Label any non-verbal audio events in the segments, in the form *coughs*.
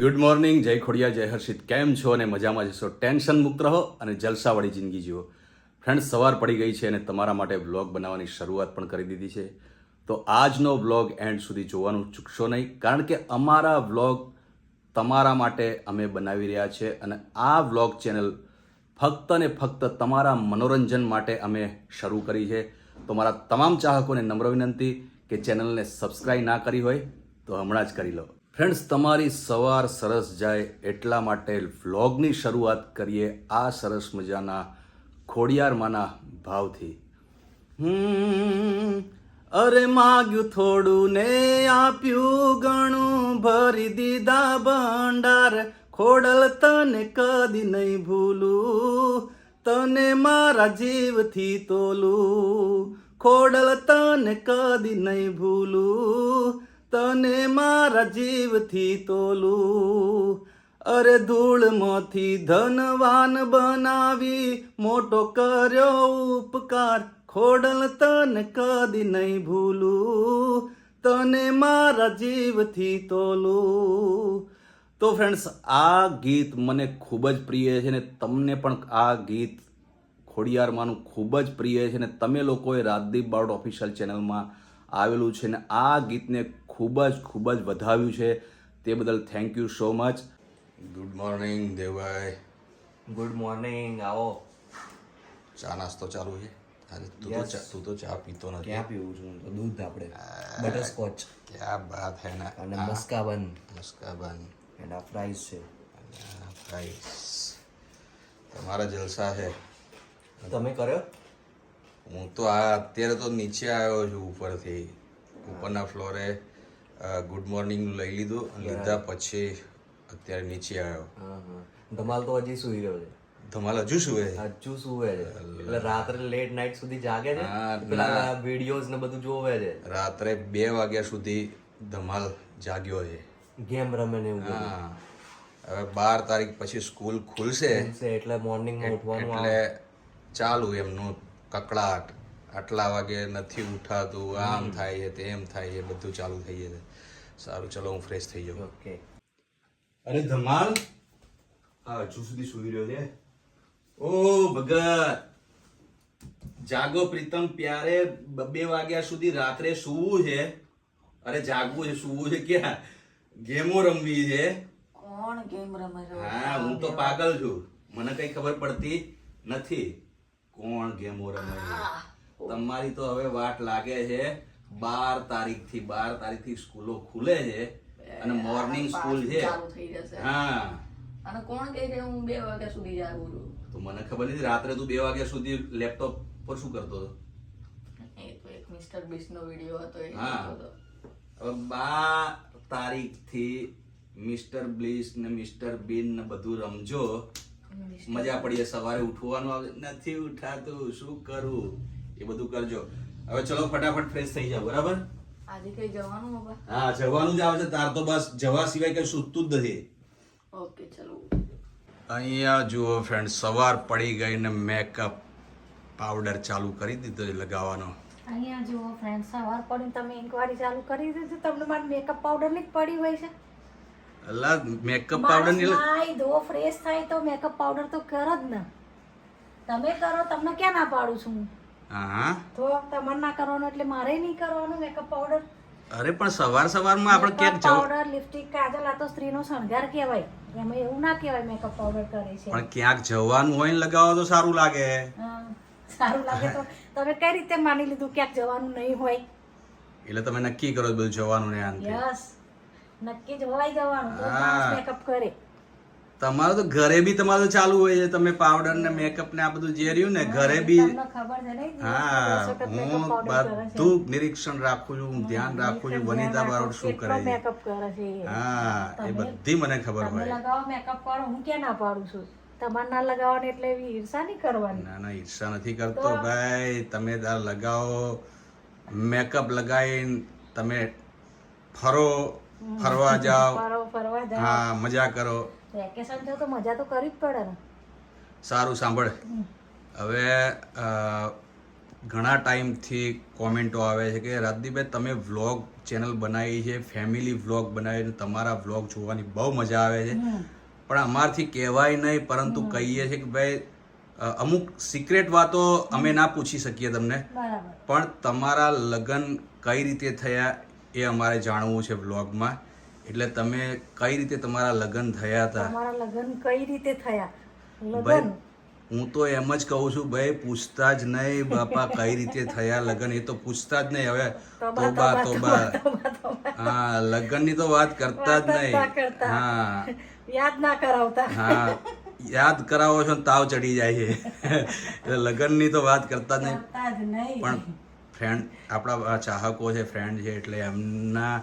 Good morning જય ખોડિયા જય હર્ષિત કેમ છો અને મજામાં જશો ટેન્શન મુક્ત રહો અને જલસાવાળી જિંદગી જીવો. ફ્રેન્ડ સવાર પડી ગઈ છે અને તમારા માટે વ્લોગ બનાવવાની શરૂઆત પણ કરી દીધી છે. તો આજનો વ્લોગ એન્ડ સુધી જોવાનું ચૂકશો નહીં, કારણ કે અમારા વ્લોગ તમારા માટે અમે બનાવી રહ્યા છે અને આ વ્લોગ ચેનલ ફક્ત ને ફક્ત તમારા મનોરંજન માટે અમે શરૂ કરી છે. તો મારા તમામ ચાહકોને નમ્ર વિનંતી કે ચેનલને સબસ્ક્રાઈબ ના કરી હોય તો હમણાં જ કરી લો. ફ્રેન્ડ્સ, તમારી સવાર સરસ જાય એટલા માટે વ્લોગની શરૂઆત કરીએ આ સરસ મજાના ખોડિયારમાંના ભાવથી. અરે માગ્યું થોડું ને આપ્યું ઘણું, ભરી દીધા ભંડાર. ખોડલ તને કદી નહીં ભૂલું, તને મારા જીવથી તોલું. ખોડલ તને કદી નહીં ભૂલું તને મારા જીવથી તોલું. અરે ધૂળમાંથી ધનવાન બનાવી મોટો કર્યો ઉપકાર. ખોડલ તને કદી નહીં ભૂલું. તને મારા જીવથી તોલું. તો ફ્રેન્ડ્સ આ ગીત મને ખૂબ જ પ્રિય છે ને તમને પણ આ ગીત ખોડિયારમાંનું ખૂબ જ પ્રિય છે ને તમે લોકોએ રાજદીપ બારોટ ઓફિશિયલ ચેનલમાં આવેલું છે ને આ ગીતને ખૂબ જ ખૂબ જ વધાવ્યું છે. તે બદલ thank you so much good morning દેવાય. ગુડ મોર્નિંગ આવો. ચા નાસ્તો ચાલુ છે? અરે તું તો. ચા તું તો ચા પીતો નથી. ક્યાં પીવું છું? તો દૂધ આપણે બટરસ્કોચ ક્યાં બાત હે ના? અને મસ્કાબન. મસ્કાબન. એન્ડ આ ફ્રાઈઝ છે. ફ્રાઈસ તમારા જલસા છે. તમે કર્યો? હું તો આ અત્યારે તો નીચે આવ્યો છું ઉપરથી. ઉપરના ફ્લોરે ગુડ મોર્નિંગ લઈ લીધું લીધા પછી અત્યારે નીચે આવ્યો. ધમાલ તો હજી સુઈ રહ્યો છે. ધમાલ હજુ સુવે હજુ સુવે છે. એટલે રાત્રે લેટ નાઇટ સુધી જાગે છે? પેલા વિડીયોઝ ને બધું જોવે છે? રાત્રે બે વાગ્યા સુધી ધમાલ જાગ્યો છે. ગેમ રમે ને એવું હા. હવે બાર તારીખ પછી સ્કૂલ ખુલશે. એટલે મોર્નિંગ ઉઠવાનું એટલે ચાલુ એમનું કકડાટ આટલા વાગે નથી ઉઠાતું આમ થાય છે તેમ થાય છે બધું ચાલુ થઈ જશે સારું ચલો હું ફ્રેશ થઈ જાઉં. ઓકે અરે ધમાલ હા હજુ સુધી સુઈ રહ્યો છે? ઓ ભગત જાગો પ્રીતમ પ્યારે બે વાગ્યા સુધી રાત્રે સુવું છે. અરે જાગવું છે સુવું છે ક્યાં? ગેમો રમવી છે. કોણ ગેમ રમે હા હું તો પાગલ છું. મને કઈ ખબર પડતી નથી. કોણ ગેમો રમે છે? તમારી તો હવે વાટ લાગે છે બાર તારીખથી બાર તારીખથી સ્કૂલો ખુલે છે અને મોર્નિંગ સ્કૂલ છે. હા. અને કોણ કહે છે હું બે વાગ્યા સુધી જાગું છું? તો મને ખબર નથી રાત્રે તું બે વાગ્યા સુધી લેપટોપ પર શું કરતો હતો? એ તો એક મિસ્ટર બીસ્ટ નો વીડિયો હતો એ હા. હવે બાર તારીખથી મિસ્ટર બ્લિસ ને મિસ્ટર બીન ને બધું રમજો. મજા પડી જાય. સવારે ઉઠવાનું આવે નથી ઉઠાતું શું કરું? એ બધું કરજો. હવે ચલો ફટાફટ ફ્રેશ થઈ જાવ બરાબર? આજે કઈ જવાનું બાબા? હા જવાનું જ આવે છે તાર તો બસ જવા સિવાય કઈ સૂતું જ નથી. ઓકે ચલો. અહીંયા જુઓ ફ્રેન્ડ સવાર પડી ગઈ ને મેકઅપ પાવડર ચાલુ કરી દીધો છે લગાવવાનો. અહીંયા જુઓ ફ્રેન્ડ સવાર પડી તમે ઇન્કવાયરી ચાલુ કરી દીધી તમને મારે મેકઅપ પાવડરની પડી હોય છે. અલા મેકઅપ પાવડરની નાય ધો ફ્રેશ થાય તો મેકઅપ પાવડર તો કર જ ને. તમે કરો તમને ક્યાં ના પાડું છું હા? તો તમારે ના કરવાનું એટલે મારે નહીં કરવાનું મેકઅપ પાવડર અરે પણ સવાર સવારમાં આપણે ક્યાંક જવું? પાવડર લિપસ્ટિક કાજલ આ તો સ્ત્રીનો શણગાર કહેવાય. એમાં એવું ના કહેવાય મેકઅપ પાવડર કરે છે. પણ ક્યાંક જવાનું હોય ને લગાવો તો સારું લાગે. સારું લાગે તો તમે કઈ રીતે માની લીધું ક્યાંક જવાનું નહીં હોય? એટલે તમે નક્કી કરો બધું જવાનું ને યસ નક્કી જોવાઈ જવાનું. હા. મેકઅપ કરે. તમારું તો ઘરે બી તમારું ચાલુ હોય છે. તમે પાવડર ને મેકઅપ ને આ બધું જે રહ્યું ને ઘરે બી તમને ખબર છે નહીં હા હું. બધું નિરીક્ષણ રાખું છું હું ધ્યાન રાખું છું વનિતા બારોટ શું કરે છે. makeup કરે છે એ. હા એ બધી મને ખબર તમે હોય. લગાવો મેકઅપ કરો હું ક્યાં ના પાડું છું? તમારે ના લગાવવાની એટલે એવી ઈર્ષા નહીં કરવાની. ના ના ઈર્ષા નથી કરતો ભાઈ. તમે તાર લગાવો મેકઅપ લગાવીને તમે ફરો ફરવા જાઓ. ફરવા જાઓ. હા મજા કરો. વેકેશન છે તો મજા તો કરવી જ પડે ને. સારું સાંભળ. હવે ઘણા ટાઈમથી કોમેન્ટો આવે છે કે રાજદીપભાઈ તમે વ્લોગ ચેનલ બનાવી છે ફેમિલી વ્લોગ બનાવીને તમારા વ્લોગ જોવાની બહુ મજા આવે છે. પણ અમારથી કહેવાય નહીં પરંતુ કહીએ છીએ કે ભાઈ અમુક સિક્રેટ વાતો અમે ના પૂછી શકીએ તમને. પણ તમારા લગ્ન કઈ રીતે થયા એ અમારે જાણવું છે વ્લોગમાં. એટલે તમે કઈ રીતે તમારા લગ્ન થયા હતા? તમારા લગ્ન કઈ રીતે થયા? લગ્ન? હું તો એમ જ કહું છું ભાઈ પૂછતા જ નહીં બાપા કઈ રીતે થયા લગ્ન. એ તો પૂછતા જ નહીં હવે. તોબા તોબા હા લગ્નની તો વાત કરતા જ નહીં. હા. યાદ ના કરાવતા. હા યાદ કરાવો છો તાવ ચડી જાય છે. એટલે લગ્નની તો વાત કરતા જ નહીં. પણ ફ્રેન્ડ આપણા ચાહકો છે ફ્રેન્ડ છે એટલે એમના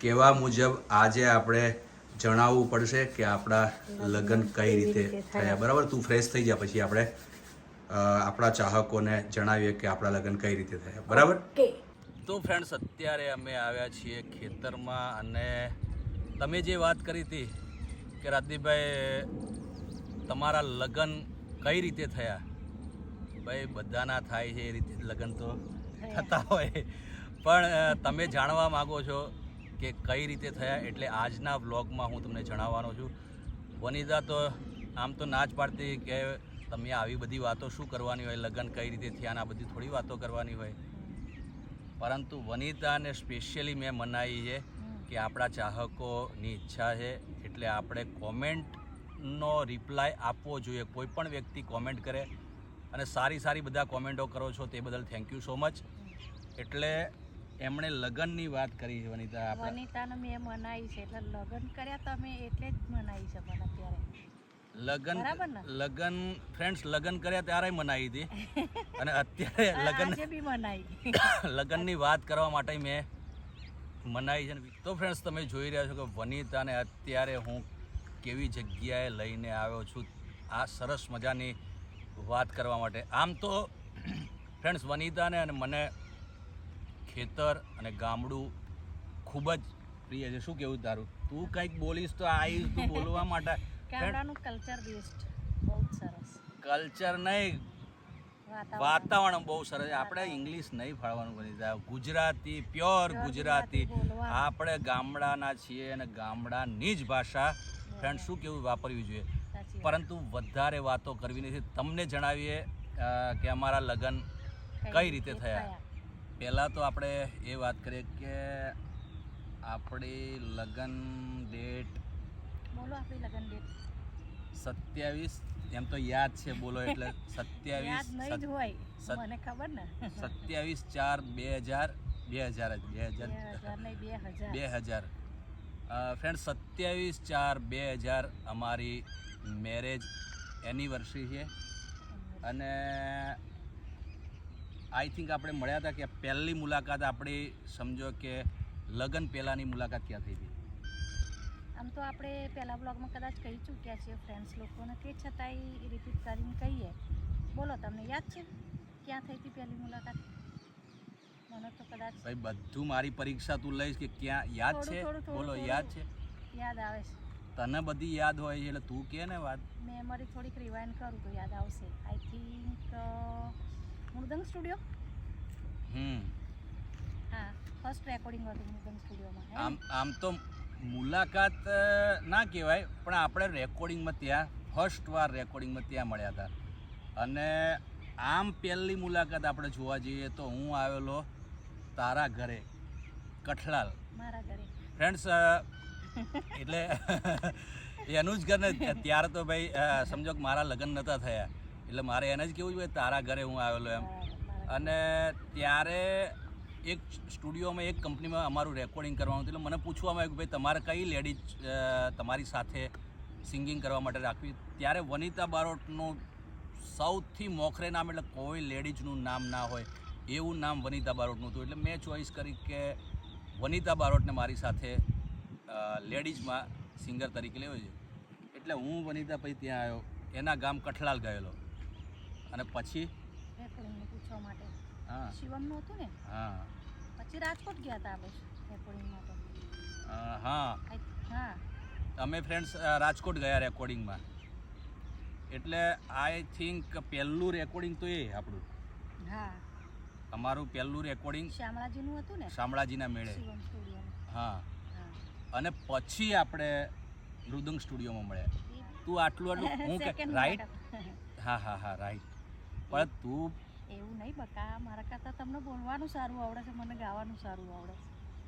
કહેવા મુજબ આજે આપણે જણાવવું પડશે કે આપણા લગ્ન કઈ રીતે થયા. બરાબર? તું ફ્રેશ થઈ જા પછી આપણે આપણા ચાહકોને જણાવીએ કે આપણા લગ્ન કઈ રીતે થયા. બરાબર? તો ફ્રેન્ડ્સ અત્યારે અમે આવ્યા છીએ ખેતરમાં અને તમે જે વાત કરી હતી કે રાજદીપભાઈ તમારા લગ્ન કઈ રીતે થયા? ભાઈ બધાના થાય છે એ રીતે લગ્ન તો. થતા હોય. પણ તમે જાણવા માગો છો કે કઈ રીતે થયા? એટલે આજના વ્લોગમાં હું તમને જણાવવાનો છું. વનિતા તો, આમ તો ના જ પાડતી કે તમે આવી બધી વાતો શું કરવાની હોય, લગ્ન કઈ રીતે થયા આ બધી થોડી વાતો કરવાની હોય. પરંતુ વનિતાને સ્પેશિયલી મેં મનાવી છે કે આપણા ચાહકોની ઈચ્છા છે. એટલે આપણે કોમેન્ટનો રિપ્લાય આપવો જોઈએ. કોઈ પણ વ્યક્તિ કોમેન્ટ કરે અને સારી સારી બધા કોમેન્ટો કરો છો તે બદલ થેન્ક યુ સો મચ એટલે એમણે લગ્નની વાત કરી છે વનિતા વનિતાને મેં મનાવી છે એટલે લગ્ન કર્યા તમે એટલે જ મનાવી છે મને અત્યારે. લગન લગન ફ્રેન્ડ્સ લગ્ન કર્યા ત્યારે મનાવી હતી. અને અત્યારે લગન *coughs* લગ્નની વાત કરવા માટે મેં મનાવી છે તો ફ્રેન્ડ્સ તમે જોઈ રહ્યા છો કે વનિતાને અત્યારે હું કેવી જગ્યાએ લઈને આવ્યો છું. આ સરસ મજાની વાત કરવા માટે. આમ તો ફ્રેન્ડ્સ વનિતાને અને મને ખેતર અને ગામડું ખૂબ જ પ્રિય છે. શું કેવું તારું? તું કંઈક બોલીશ તો આવીશ તું બોલવા માટે. *laughs* ગામડાનું કલ્ચર બેસ્ટ બહુ સરસ. કલ્ચર નહીં. વાતાવરણ. બહુ સરસ છે. આપણે ઇંગ્લિશ નહીં ફાળવાનું બની જાય ગુજરાતી પ્યોર ગુજરાતી આપણે ગામડાના છીએ અને ગામડાની જ ભાષા. ફ્રેન્ડ શું કેવું વાપરવી જોઈએ. પરંતુ વધારે વાતો કરવી નથી. તમને જણાવીએ કે અમારા લગ્ન કઈ રીતે થયા? પહેલાં તો આપણે એ વાત કરીએ કે આપણી લગ્ન ડેટ બોલો આપણી લગ્ન ડેટ. સત્યાવીસ એમ તો યાદ છે બોલો એટલે *laughs* સત્યાવીસ મને ખબર ને. *laughs* સત્યાવીસ ચાર બે હજાર બે હજાર જ બે હજાર બે હજાર ફ્રેન્ડ સત્યાવીસ ચાર બે હજાર અમારી મેરેજ એનિવર્સરી છે. અને આઈ થિંક આપણે મળ્યા હતા કે પહેલી મુલાકાત આપણી સમજો કે લગ્ન પહેલાંની મુલાકાત ક્યાં થઈ હતી? આમ તો આપણે પહેલા બ્લોગમાં કદાચ કહી ચૂક્યા છીએ ફ્રેન્ડ્સ લોકોને તે છતાંય રિપીટ કરીને કહીએ. બોલો તમને યાદ છે ક્યાં થઈ હતી પહેલી મુલાકાત? મને તો કદાચ ભાઈ બધું મારી પરીક્ષા તું લઈશ કે ક્યાં? યાદ છે? બોલો યાદ છે? યાદ આવે છે. તને બધી યાદ હોય છે એટલે તું કે ને વાત. મેમરી થોડીક રિવાઇન્ડ કરું તો યાદ આવશે. I think Mridang studio hmm. હા ફર્સ્ટ રેકોર્ડિંગ હતું મૃદંગ સ્ટુડિયોમાં આમ આમ તો મુલાકાત ના કહેવાય પણ આપણે રેકોર્ડિંગમાં ત્યાં ફર્સ્ટ વાર રેકોર્ડિંગમાં ત્યાં મળ્યા હતા. અને આમ પહેલી મુલાકાત આપણે જોવા જઈએ તો હું આવેલો તારા ઘરે કઠલાલ. મારા ઘરે. ફ્રેન્ડ્સ એટલે એનું જ ઘર ત્યારે તો ભાઈ સમજો કે મારા લગ્ન નહોતા થયા. એટલે મારે એને જ કેવું જોઈએ તારા ઘરે હું આવેલો એમ. અને ત્યારે એક સ્ટુડિયોમાં, એક કંપનીમાં અમારું રેકોર્ડિંગ કરવાનું હતું. એટલે મને પૂછવામાં આવ્યું કે ભાઈ, તમારે કઈ લેડીઝ તમારી સાથે સિંગિંગ કરવા માટે રાખવી? ત્યારે વનિતા બારોટનું સૌથી મોખરે નામ, એટલે કોઈ લેડીઝનું નામ ના હોય, એવું નામ વનિતા બારોટનું હતું. એટલે મેં ચોઈસ કરી કે વનિતા બારોટને મારી સાથે લેડીઝમાં સિંગર તરીકે લેવો છે. એટલે હું વનિતા પછી ત્યાં આવ્યો. એના ગામ કઠલાલ ગયેલો. અને પછી? પૂછવા માટે. હા. શિવમનું હતું ને? હા. પછી રાજકોટ ગયા હતા આપણે રેકોર્ડિંગ માટે હા. હા. અમે ફ્રેન્ડ્સ રાજકોટ ગયા રેકોર્ડિંગમાં. એટલે આઈ થિંક પહેલું રેકોર્ડિંગ તો એ આપણું. હા. અમારું પહેલું રેકોર્ડિંગ શામળાજીનું હતું ને? શામળાજીના મેળે. હા. અને પછી આપણે મૃદંગ સ્ટુડિયોમાં મળ્યા. તું આટલું આટલું *laughs* હું કે રાઈટ *laughs* હા હા હા રાઈટ પણ તું એવું નહીં બકા મારા કરતાં તમને બોલવાનું સારું આવડે છે મને ગાવાનું સારું આવડે છે.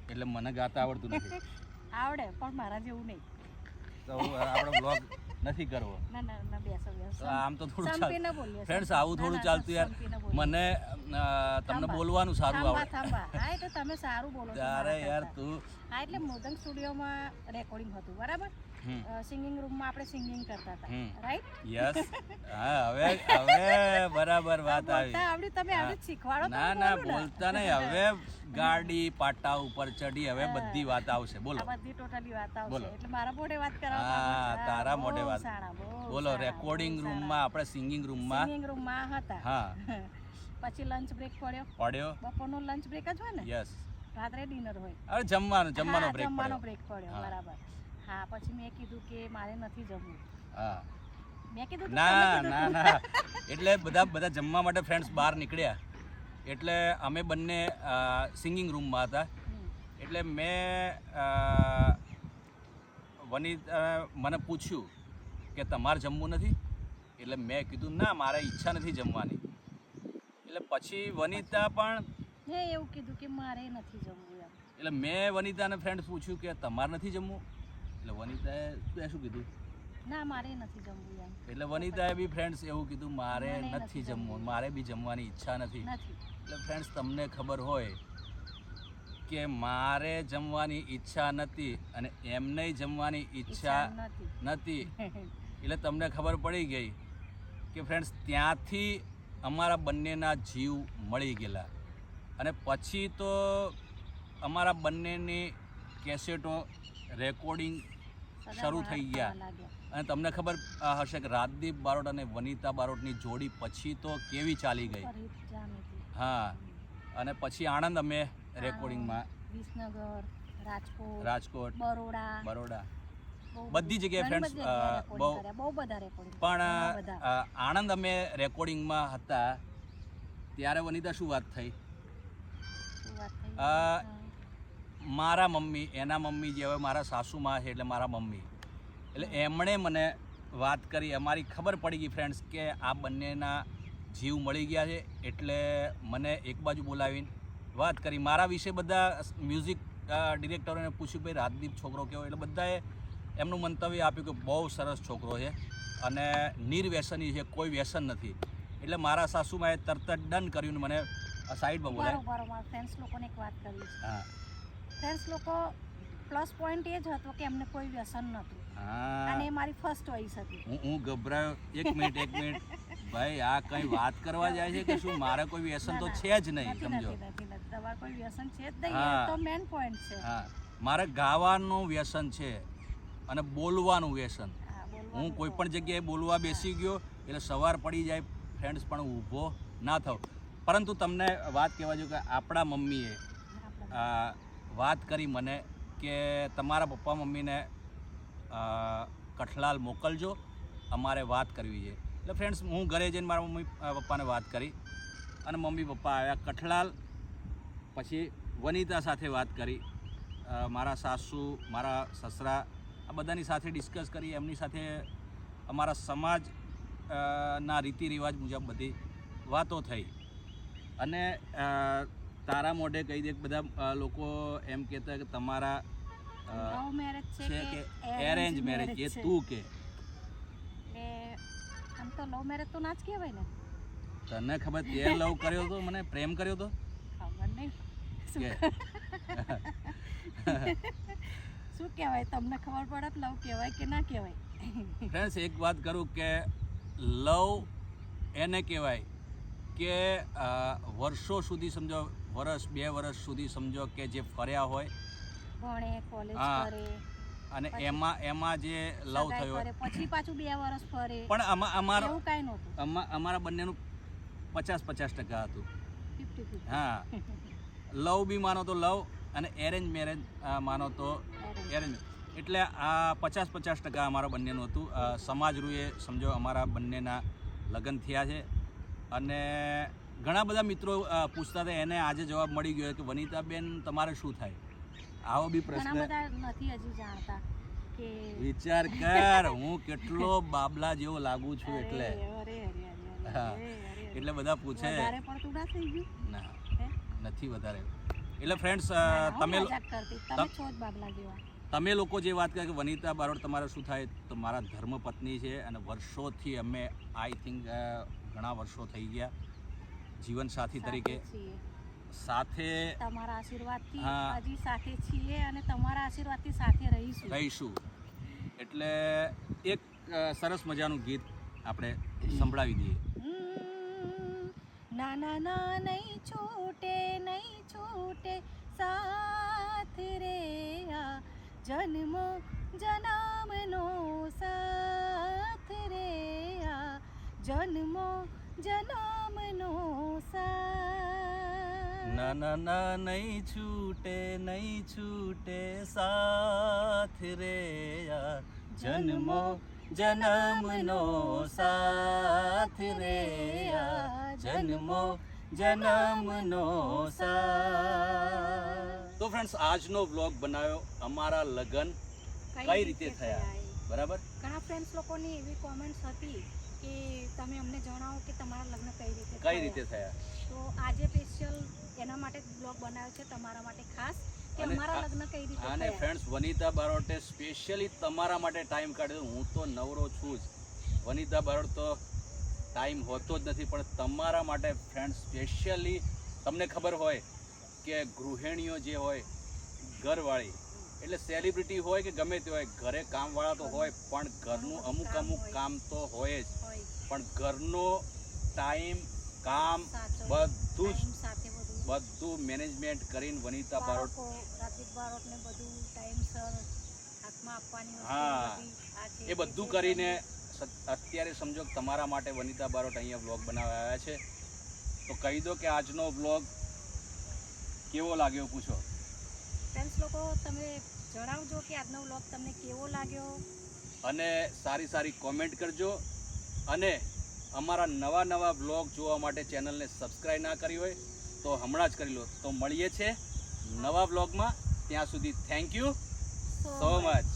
એટલે મને ગાતા આવડતું નથી. *laughs* આવડે પણ મારા જેવું નહીં. તો આપણો બ્લોગ નથી કરવો. આમ તો થોડું ફ્રેન્ડ્સ આવું થોડું ચાલતું યાર. મને તમને બોલવાનું સારું આવડે. તમે સારું બોલો અરે યાર તું હા એટલે મૃદંગ સ્ટુડિયોમાં રેકોર્ડિંગ હતું બરાબર? સિંગિંગ રૂમમાં આપણે સિંગિંગ કરતા હતા. રાઈટ યસ *laughs* હા હવે હવે બરાબર વાત આવી. આવડી તમે આવડી શીખવાડો ના ના બોલતા નહીં. હવે ગાડી પાટા ઉપર ચડી હવે બધી વાત આવશે. બોલો. બધી ટોટલી વાત આવશે. એટલે મારા મોઢે વાત કરવા હા, તારા મોઢે વાત. બોલો રેકોર્ડિંગ રૂમમાં આપણે સિંગિંગ રૂમમાં સિંગિંગ રૂમમાં હતા. હા. *laughs* પછી લંચ બ્રેક પડ્યો. પડ્યો? બપોરનો લંચ બ્રેક જ હોય ને? યસ રાત્રે ડિનર હોય. અરે જમવાનું જમવાનો બ્રેક બ્રેક જમવાનો બ્રેક પડ્યો બરાબર. હા પછી મેં કીધું કે મારે નથી જમવું. હા. મેં કીધું ના ના ના એટલે બધા બધા જમવા માટે ફ્રેન્ડ્સ બહાર નીકળ્યા. એટલે અમે બંને સિંગિંગ રૂમમાં હતા. એટલે મેં વનિત મને પૂછ્યું કે તમારે જમવું નથી? એટલે મેં કીધું ના મારે ઈચ્છા નથી જમવાની. એટલે પછી વનિતા પણ મેં એવું કીધું કે મારે નથી જમવું એટલે મેં વનિતાને ફ્રેન્ડ પૂછ્યું કે તમારે નથી જમવું? એટલે વનિતાએ તું શું કીધું? ના મારે નથી જમવું એમ. એટલે વનિતાએ બી ફ્રેન્ડ્સ એવું કીધું મારે નથી જમવું. મારે બી જમવાની ઈચ્છા નથી. એટલે ફ્રેન્ડ્સ તમને ખબર હોય કે મારે જમવાની ઈચ્છા નથી અને એમને જમવાની ઈચ્છા નથી. *laughs* એટલે તમને ખબર પડી ગઈ કે ફ્રેન્ડ્સ ત્યાંથી અમારા બંનેના જીવ મળી ગયેલા. અને પછી તો અમારા બંનેની કેસેટો રેકોર્ડિંગ શરૂ થઈ ગયા. અને તમને ખબર હશે કે રાજદીપ બારોટ અને વનિતા બારોટની જોડી પછી તો કેવી ચાલી ગઈ. હા. અને પછી આણંદ અમે રેકોર્ડિંગમાં વિસનગર રાજકોટ રાજકોટ બરોડા. બરોડા. બધી જગ્યાએ recording બહુ- પણ આણંદ અમે રેકોર્ડિંગમાં હતા. ત્યારે વનિતા શું વાત થઈ. મારા મમ્મી એના મમ્મી જે હવે મારા સાસુમાં છે એટલે મારા મમ્મી. એટલે એમણે મને વાત કરી અમારી ખબર પડી ગઈ ફ્રેન્ડ્સ કે આ બંનેના જીવ મળી ગયા છે એટલે મને એક બાજુ બોલાવીને વાત કરી. મારા વિશે બધા મ્યુઝિક ડિરેક્ટરોને પૂછ્યું ભાઈ રાજદીપ છોકરો કેવો? એટલે બધાએ એમનું મંતવ્ય આપ્યું કે બહુ સરસ છોકરો છે અને નિર્વ્યસની છે કોઈ વ્યસન નથી. એટલે મારા સાસુમાએ તરત જ ડન કર્યું મને સાઈડમાં બોલાય બરોબર મારા ફ્રેન્ડ્સ લોકોને એક વાત કરી. હા. ફ્રેન્ડ્સ લોકો પ્લસ પોઈન્ટ એ જ હતો કે એમને કોઈ વ્યસન નહોતું. હા. અને એ મારી ફર્સ્ટ ચોઈસ હતી. હું હું ગભરાયો. એક મિનિટ એક મિનિટ. ભાઈ આ કઈ વાત કરવા જાય છે કે શું? મારે કોઈ વ્યસન તો. છે જ નહીં સમજો. તમારે કોઈ વ્યસન છે જ નહીં. તો મેન પોઈન્ટ છે. હા. મારે ગાવાનું વ્યસન છે. અને બોલવાનું વ્યસન. હું કોઈ પણ જગ્યાએ બોલવા બેસી ગયો એટલે સવાર પડી જાય ફ્રેન્ડ્સ પણ ઊભો ના થાવ. પરંતુ તમને વાત કહેવા જોઈએ કે આપણા મમ્મીએ વાત કરી મને કે તમારા પપ્પા મમ્મીને કઠલાલ મોકલજો અમારે વાત કરવી છે. એટલે ફ્રેન્ડ્સ હું ઘરે જઈને મારા મમ્મી પપ્પાને વાત કરી અને મમ્મી પપ્પા આવ્યા. કઠલાલ પછી વનિતા સાથે વાત કરી. મારા સાસુ મારા સસરા આ બધાની સાથે ડિસ્કસ કરી એમની સાથે અમારા સમાજ ના રીતિ રિવાજ મુજબ બધી વાતો થઈ. અને તારા મોઢે કહી દે બધા લોકો એમ કહેતા કે તમારા મેરેજ છે કે એરેન્જ મેરેજ એ? તું કે. આમ તો લવ મેરેજ તો ના જ કહેવાય ને. તને ખબર તે લવ કર્યો તો મને પ્રેમ કર્યો તો? ખબર નહીં. *laughs* શું કહેવાય? તમને ખબર પડે લવ કહેવાય કે ના કહેવાય? ફ્રેન્ડ્સ એક વાત કરું કે લવ એને કહેવાય કે વર્ષો સુધી સમજો વર્ષ બે વર્ષ સુધી સમજો કે જે ફર્યા હોય. ભણે કોલેજ. કરે અને એમાં એમાં જે લવ થયો પછી પાછું બે વર્ષ ફરે. પણ આમાં અમારો એવું કાંઈ નહોતું. અમા- અમારા બંનેનું પચાસ પચાસ ટકા હતું. હા. *laughs* લવ બી માનો તો લવ અને એરેન્જ મેરેજ માનો તો એરેન્જ એટલે આ પચાસ પચાસ ટકા અમારા બંનેનું હતું. સમાજરૂએ સમાજ સમજો અમારા બંનેના લગ્ન થયા છે. અને ઘણા બધા મિત્રો પૂછતા હતા એને આજે જવાબ મળી ગયો કે વનિતાબેન તમારે શું થાય? આવો બી પ્રશ્ન. નથી હજી જાણતા વિચાર કર હું કેટલો બાબલા જેવો લાગુ છું એટલે. એટલે બધા પૂછે. ના? નથી વધારે. એટલે ફ્રેન્ડ્સ તમે તમે લોકો જે વાત કરે કે વનિતા બારોટ તમારે શું થાય તો મારા ધર્મપત્ની છે અને વર્ષોથી અમે આઈ થિંક ઘણા વર્ષો થઈ ગયા જીવનસાથી તરીકે. સાથે તમારા આશીર્વાદથી. હજી સાથે છીએ અને તમારા આશીર્વાદથી સાથે રહીશું. રહીશું. એટલે એક સરસ મજાનું ગીત આપણે સંભળાવી દઈએ. नाना ना नहीं छूटे नहीं छूटे साथ रे आ। जन्मो जनामनो साथ रे आ। जन्मो जनमो साथ ના ના ના નહીં છૂટે નહીં છૂટે સાથ રે યાર. જન્મો જન્મનો સાથ રે યાર. જન્મો જન્મનો સાથ. તો ફ્રેન્ડ્સ આજનો વ્લોગ બનાવ્યો અમારા લગ્ન કઈ રીતે થયા? બરાબર? ઘણા ફ્રેન્ડ્સ લોકોની એવી કોમેન્ટ્સ હતી કે તમે અમને જણાવો કે તમારા લગ્ન કઈ રીતે કઈ રીતે થયા? તો આજે સ્પેશિયલ એના માટે બ્લોગ બનાવ્યો છે તમારા માટે ખાસ કે અમારા લગ્ન કઈ રીતે અને ફ્રેન્ડ્સ વનિતા બારોટે સ્પેશિયલી તમારા માટે ટાઈમ કાઢ્યો. હું તો નવરો છું જ. વનિતા બારોટ તો ટાઈમ હોતો જ નથી પણ તમારા માટે ફ્રેન્ડ સ્પેશિયલી તમને ખબર હોય કે ગૃહિણીઓ જે હોય ઘરવાળી એટલે સેલિબ્રિટી હોય કે ગમે તે હોય ઘરે કામવાળા તો હોય પણ ઘરનું અમુક અમુક કામ તો હોય જ. પણ ઘરનો ટાઈમ કામ બધું જ બધું મેનેજમેન્ટ કરીને વનિતા બારોટ બાળકો બધું ટાઈમસર હાથમાં આપવાની હા. એ બધું કરીને અત્યારે સમજો કે તમારા માટે વનિતા બારોટ અહીંયા વ્લોગ બનાવવા આવ્યા છે. તો કહી દો કે આજનો વ્લોગ કેવો લાગ્યો પૂછો. ફ્રેન્ડ્સ લોકો તમે જણાવજો કે આજનો બ્લોગ તમને કેવો લાગ્યો. અને સારી સારી કોમેન્ટ કરજો. અને અમારા નવા નવા વ્લોગ જોવા માટે ચેનલને સબસ્ક્રાઈબ ના કરી હોય. તો હમણાં જ કરી લો. તો મળીએ છે નવા બ્લોગમાં ત્યાં સુધી થેન્ક યુ સો મચ